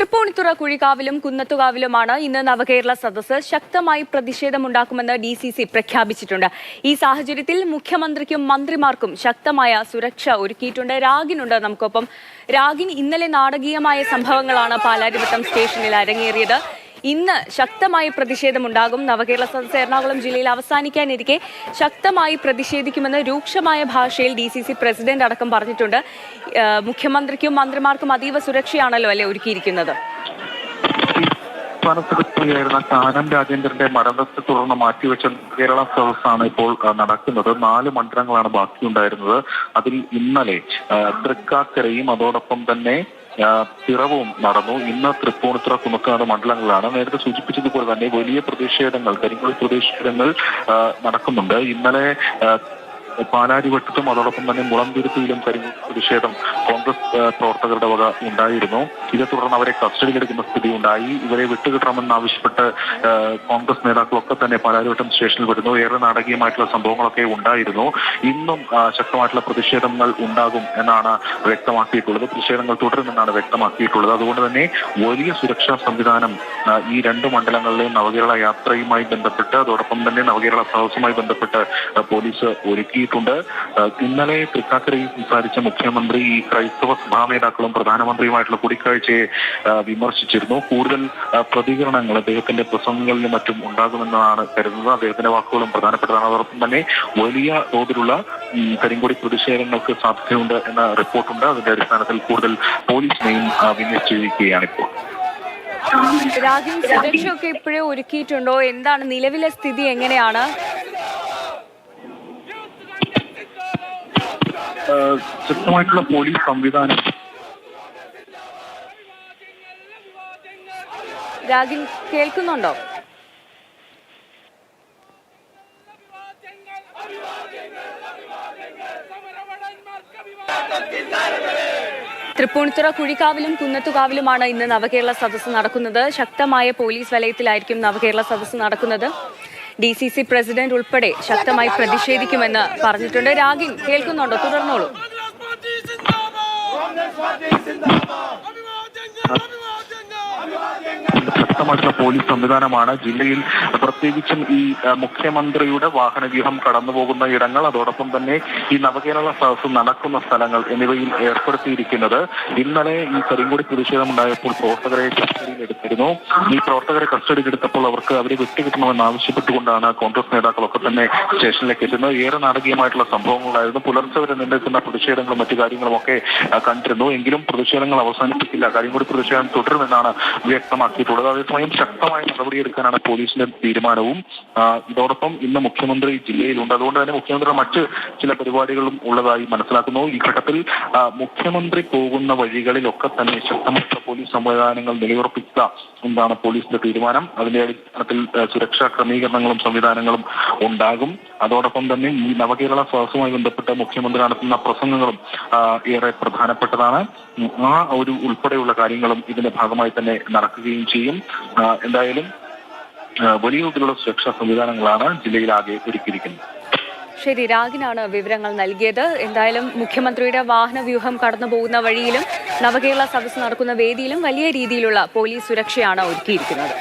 തൃപ്പൂണിത്തുറ കുഴിക്കാവിലും കുന്നത്തുകാവിലുമാണ് ഇന്ന് നവകേരള സദസ്സ് ശക്തമായി പ്രതിഷേധമുണ്ടാക്കുമെന്ന് ഡി സി സി പ്രഖ്യാപിച്ചിട്ടുണ്ട്. ഈ സാഹചര്യത്തിൽ മുഖ്യമന്ത്രിക്കും മന്ത്രിമാർക്കും ശക്തമായ സുരക്ഷ ഒരുക്കിയിട്ടുണ്ട്. രാഗിനുണ്ട് നമുക്കൊപ്പം. രാഗിൻ ഇന്നലെ നാടകീയമായ സംഭവങ്ങളാണ് പാലാരിവട്ടം സ്റ്റേഷനിൽ അരങ്ങേറിയത്. ഇന്ന് ശക്തമായി പ്രതിഷേധമുണ്ടാകും. നവകേരള സദസ്സ് എറണാകുളം ജില്ലയിൽ അവസാനിക്കാനിരിക്കെ ശക്തമായി പ്രതിഷേധിക്കുമെന്ന് രൂക്ഷമായ ഭാഷയിൽ ഡി സി സി പ്രസിഡന്റ് അടക്കം പറഞ്ഞിട്ടുണ്ട്. മുഖ്യമന്ത്രിക്കും മന്ത്രിമാർക്കും അതീവ സുരക്ഷയാണല്ലോ അല്ലെ ഒരുക്കിയിരിക്കുന്നത്? സംസ്ഥാന സെക്രട്ടറിയായിരുന്ന കാനം രാജേന്ദ്രന്റെ മരണത്തെ തുടർന്ന് മാറ്റിവെച്ച കേരള സദസ്സാണ് ഇപ്പോൾ നടക്കുന്നത്. നാല് മണ്ഡലങ്ങളാണ് ബാക്കിയുണ്ടായിരുന്നത്. അതിൽ ഇന്നലെ തൃക്കാക്കരയും അതോടൊപ്പം തന്നെ പിറവും നടന്നു. ഇന്ന് തൃപ്പൂണിത്തുറ കുന്നക്കാട് മണ്ഡലങ്ങളാണ് നേരത്തെ സൂചിപ്പിച്ചതുപോലെ തന്നെ വലിയ പ്രതിഷേധങ്ങൾ കരിങ്കുളി പ്രതിഷേധങ്ങൾ നടക്കുന്നുണ്ട്. ഇന്നലെ പാലാരിവട്ടത്തും അതോടൊപ്പം തന്നെ മുളന്തുരുത്തിയിലും കരിങ്കുളി പ്രതിഷേധം കോൺഗ്രസ് പ്രവർത്തകരുടെ വക ഉണ്ടായിരുന്നു. ഇതേ തുടർന്ന് അവരെ കസ്റ്റഡിയിലെടുക്കുന്ന സ്ഥിതി ഉണ്ടായി. ഇവരെ വിട്ടുകിട്ടണമെന്നാവശ്യപ്പെട്ട് കോൺഗ്രസ് നേതാക്കളൊക്കെ തന്നെ പാലാരിവട്ടം സ്റ്റേഷനിൽ വരുന്നു ഏറെ നാടകീയമായിട്ടുള്ള സംഭവങ്ങളൊക്കെ ഉണ്ടായിരുന്നു. ഇന്നും ശക്തമായിട്ടുള്ള പ്രതിഷേധങ്ങൾ ഉണ്ടാകും എന്നാണ് വ്യക്തമാക്കിയിട്ടുള്ളത്. പ്രതിഷേധങ്ങൾ തുടരുമെന്നാണ് വ്യക്തമാക്കിയിട്ടുള്ളത്. അതുകൊണ്ട് തന്നെ വലിയ സുരക്ഷാ സംവിധാനം ഈ രണ്ട് മണ്ഡലങ്ങളിലെയും നവകേരള യാത്രയുമായി ബന്ധപ്പെട്ട് അതോടൊപ്പം തന്നെ നവകേരള സദസ്സുമായി ബന്ധപ്പെട്ട് പോലീസ് ഒരുക്കിയിട്ടുണ്ട്. ഇന്നലെ തൃക്കാക്കരയിൽ സംസാരിച്ച മുഖ്യമന്ത്രി ഈ ക്രൈസ്തവ സഭാ നേതാക്കളും പ്രധാനമന്ത്രിയുമായിട്ടുള്ള കൂടിക്കാഴ്ചയെ വിമർശിച്ചിരുന്നു. കൂടുതൽ പ്രതികരണങ്ങൾ അദ്ദേഹത്തിന്റെ പ്രസംഗങ്ങളിലും മറ്റും ഉണ്ടാകുമെന്നാണ് കരുതുന്നത്. അദ്ദേഹത്തിന്റെ വാക്കുകളും പ്രധാനപ്പെട്ടതാണ്. അതോടൊപ്പം തന്നെ വലിയ തോതിലുള്ള കരിങ്കൊടി പ്രതിഷേധങ്ങൾക്ക് സാധ്യതയുണ്ട് എന്ന റിപ്പോർട്ടുണ്ട്. അതിന്റെ അടിസ്ഥാനത്തിൽ കൂടുതൽ പോലീസിനെയും ആ, രാഗിൻ സുരക്ഷയൊക്കെ ഇപ്പോഴേ ഒരുക്കിയിട്ടുണ്ടോ? എന്താണ് നിലവിലെ സ്ഥിതി എങ്ങനെയാണ്? ശക്തമായിട്ടുള്ള പോലീസ് സംവിധാനം. രാഗിൻ കേൾക്കുന്നുണ്ടോ? തൃപ്പൂണിത്തുറ കുഴിക്കാവിലും കുന്നത്തുകാവിലുമാണ് ഇന്ന് നവകേരള സദസ്സ് നടക്കുന്നത്. ശക്തമായ പോലീസ് വലയത്തിലായിരിക്കും നവകേരള സദസ്സ് നടക്കുന്നത്. ഡി സി സി പ്രസിഡന്റ് ഉൾപ്പെടെ ശക്തമായി പ്രതിഷേധിക്കുമെന്ന് പറഞ്ഞിട്ടുണ്ട്. രാഗിൻ കേൾക്കുന്നുണ്ടോ? തുടർന്നോളൂ. ശക്തമായിട്ടുള്ള പോലീസ് സംവിധാനമാണ്. ജില്ലയിൽ പ്രത്യേകിച്ചും ഈ മുഖ്യമന്ത്രിയുടെ വാഹനവ്യൂഹം കടന്നു പോകുന്ന ഇടങ്ങൾ അതോടൊപ്പം തന്നെ ഈ നവകേരള സദസ് നടക്കുന്ന സ്ഥലങ്ങൾ എന്നിവയിൽ ഏർപ്പെടുത്തിയിരിക്കുന്നത്. ഇന്നലെ ഈ കരിങ്കൊടി പ്രതിഷേധമുണ്ടായപ്പോൾ പ്രവർത്തകരെ കസ്റ്റഡിയിൽ എടുത്തിരുന്നു. ഈ പ്രവർത്തകരെ കസ്റ്റഡിയിൽ എടുത്തപ്പോൾ അവർക്ക് അവരെ വിട്ടുകിട്ടണമെന്ന് ആവശ്യപ്പെട്ടുകൊണ്ടാണ് കോൺഗ്രസ് നേതാക്കളൊക്കെ തന്നെ സ്റ്റേഷനിലേക്ക് എത്തുന്നത്. ഏറെ നാടകീയമായിട്ടുള്ള സംഭവങ്ങളായിരുന്നു. പുലർച്ചെ വരെ നിലനിൽക്കുന്ന പ്രതിഷേധങ്ങളും മറ്റു കാര്യങ്ങളും ഒക്കെ കണ്ടിരുന്നു. എങ്കിലും പ്രതിഷേധങ്ങൾ അവസാനിപ്പിക്കില്ല. കരിങ്കൊടി പ്രതിഷേധം തുടരുമെന്നാണ് വ്യക്തമാക്കിയിട്ടുള്ളത് അതേസമയം ശക്തമായ നടപടിയെടുക്കാനാണ് പോലീസിന്റെ തീരുമാനവും. ഇതോടൊപ്പം ഇന്ന് മുഖ്യമന്ത്രി ജില്ലയിലുണ്ട്. അതുകൊണ്ട് തന്നെ മുഖ്യമന്ത്രിയുടെ മറ്റ് ചില പരിപാടികളും ഉള്ളതായി മനസ്സിലാക്കുന്നു. ഈ ഘട്ടത്തിൽ മുഖ്യമന്ത്രി പോകുന്ന വഴികളിലൊക്കെ തന്നെ ശക്തമായ പോലീസ് സംവിധാനങ്ങൾ നിലയുറപ്പിക്കുക എന്താണ് പോലീസിന്റെ തീരുമാനം. അതിന്റെ അടിസ്ഥാനത്തിൽ സുരക്ഷാ ക്രമീകരണങ്ങളും സംവിധാനങ്ങളും ഉണ്ടാകും. അതോടൊപ്പം തന്നെ ഈ നവകേരള സദസ്സുമായി ബന്ധപ്പെട്ട് മുഖ്യമന്ത്രി നടത്തുന്ന പ്രസംഗങ്ങളും ഏറെ പ്രധാനപ്പെട്ടതാണ്. ആ ഒരു ഉൾപ്പെടെയുള്ള കാര്യങ്ങളും ഇതിന്റെ ഭാഗമായി തന്നെ നടക്കുകയും ചെയ്യും. എന്തായാലും വലിയ തോതിലുള്ള സുരക്ഷാ സംവിധാനങ്ങളാണ് ജില്ലയിലാകെ ഒരുക്കിയിരിക്കുന്നത്. ശരി രാഗിനാണ് വിവരങ്ങൾ നൽകിയത്. എന്തായാലും മുഖ്യമന്ത്രിയുടെ വാഹന വ്യൂഹം കടന്നു പോകുന്ന വഴിയിലും നവകേരള സദസ്സ് നടക്കുന്ന വേദിയിലും വലിയ രീതിയിലുള്ള പോലീസ് സുരക്ഷയാണ് ഒരുക്കിയിരിക്കുന്നത്.